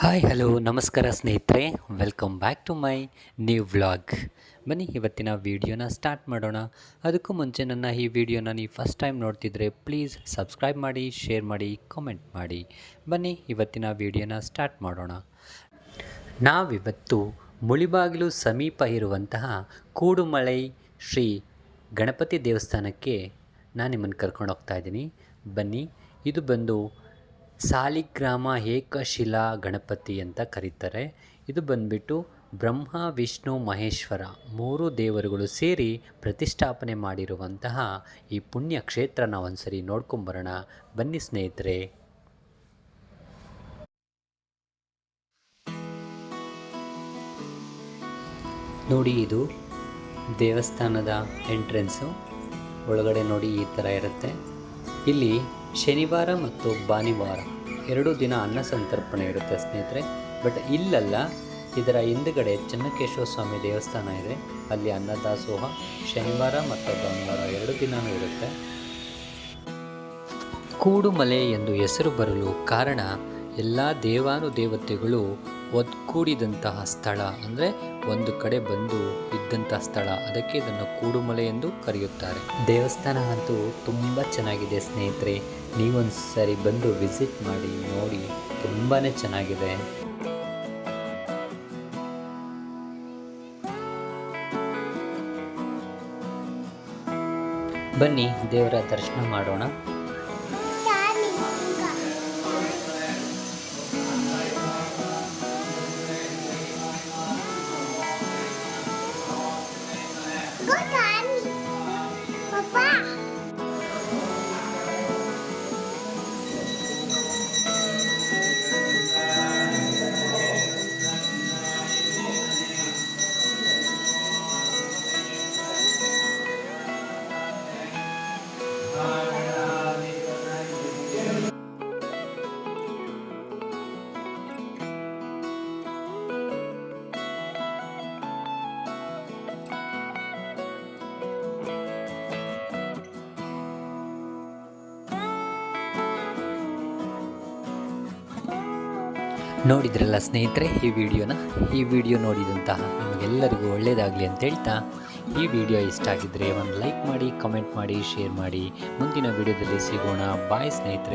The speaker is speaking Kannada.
ಹಾಯ್ ಹಲೋ ನಮಸ್ಕಾರ ಸ್ನೇಹಿತರೆ. Welcome back to my new vlog ಬನ್ನಿ, ಇವತ್ತಿನ ವಿಡಿಯೋನ ಸ್ಟಾರ್ಟ್ ಮಾಡೋಣ. ಅದಕ್ಕೂ ಮುಂಚೆ ನನ್ನ ಈ ವಿಡಿಯೋನ ನೀವು ಫಸ್ಟ್ ಟೈಮ್ ನೋಡ್ತಿದ್ರೆ ಪ್ಲೀಸ್ ಸಬ್ಸ್ಕ್ರೈಬ್ ಮಾಡಿ ಶೇರ್ ಮಾಡಿ ಕಾಮೆಂಟ್ ಮಾಡಿ. ಬನ್ನಿ, ಇವತ್ತಿನ ವಿಡಿಯೋನ ಸ್ಟಾರ್ಟ್ ಮಾಡೋಣ. ನಾವಿವತ್ತು ಮುಳಿಬಾಗಿಲು ಸಮೀಪ ಇರುವಂತಹ ಕೂಡುಮಲೈ ಶ್ರೀ ಗಣಪತಿ ದೇವಸ್ಥಾನಕ್ಕೆ ನಾನು ನಿಮ್ಮನ್ನು ಕರ್ಕೊಂಡು ಹೋಗ್ತಾ ಇದ್ದೀನಿ. ಬನ್ನಿ, ಇದು ಬಂದು ಸಾಲಿಗ್ರಾಮ ಏಕಶಿಲಾ ಗಣಪತಿ ಅಂತ ಕರೀತಾರೆ. ಇದು ಬಂದ್ಬಿಟ್ಟು ಬ್ರಹ್ಮ, ವಿಷ್ಣು, ಮಹೇಶ್ವರ ಮೂರು ದೇವರುಗಳು ಸೇರಿ ಪ್ರತಿಷ್ಠಾಪನೆ ಮಾಡಿರುವಂತಹ ಈ ಪುಣ್ಯ ಕ್ಷೇತ್ರನ ಒಂದ್ಸರಿ ನೋಡ್ಕೊಂಬರೋಣ. ಬನ್ನಿ ಸ್ನೇಹಿತರೆ. ನೋಡಿ ಇದು ದೇವಸ್ಥಾನದ ಎಂಟ್ರೆನ್ಸು. ಒಳಗಡೆ ನೋಡಿ ಈ ಥರ ಇರುತ್ತೆ. ಇಲ್ಲಿ ಶನಿವಾರ ಮತ್ತು ಭಾನುವಾರ ಎರಡು ದಿನ ಅನ್ನ ಸಂತರ್ಪಣೆ ಇರುತ್ತೆ ಸ್ನೇಹಿತರೆ. ಬಟ್ ಇಲ್ಲಲ್ಲ, ಇದರ ಹಿಂದುಗಡೆ ಚೆನ್ನಕೇಶವ ಸ್ವಾಮಿ ದೇವಸ್ಥಾನ ಇದೆ. ಅಲ್ಲಿ ಅನ್ನದಾಸೋಹ ಶನಿವಾರ ಮತ್ತು ಭಾನುವಾರ ಎರಡು ದಿನವೂ ಇರುತ್ತೆ. ಕೂಡುಮಲೆ ಎಂದು ಹೆಸರು ಬರಲು ಕಾರಣ ಎಲ್ಲ ದೇವಾನುದೇವತೆಗಳು ಒದ್ಗೂಡಿದಂತಹ ಸ್ಥಳ, ಅಂದರೆ ಒಂದು ಕಡೆ ಬಂದು ಇದ್ದಂತಹ ಸ್ಥಳ, ಅದಕ್ಕೆ ಇದನ್ನು ಕೂಡುಮಲೆ ಎಂದು ಕರೆಯುತ್ತಾರೆ. ದೇವಸ್ಥಾನ ಅಂತೂ ತುಂಬ ಚೆನ್ನಾಗಿದೆ ಸ್ನೇಹಿತರೆ. ನೀವೊಂದು ಸರಿ ಬಂದು ವಿಸಿಟ್ ಮಾಡಿ, ನೋಡಿ ತುಂಬಾ ಚೆನ್ನಾಗಿದೆ. ಬನ್ನಿ, ದೇವರ ದರ್ಶನ ಮಾಡೋಣ. 爸。ನೋಡಿದ್ರಲ್ಲ ಸ್ನೇಹಿತರೆ, ಈ ವಿಡಿಯೋನ? ಈ ವಿಡಿಯೋ ನೋಡಿದಂತಹ ನಿಮಗೆಲ್ಲರಿಗೂ ಒಳ್ಳೆಯದಾಗಲಿ ಅಂತ ಹೇಳ್ತಾ, ಈ ವಿಡಿಯೋ ಇಷ್ಟ ಆಗಿದ್ದರೆ ಒಂದು ಲೈಕ್ ಮಾಡಿ, ಕಮೆಂಟ್ ಮಾಡಿ, ಶೇರ್ ಮಾಡಿ. ಮುಂದಿನ ವಿಡಿಯೋದಲ್ಲಿ ಸಿಗೋಣ. ಬಾಯ್ ಸ್ನೇಹಿತರೆ.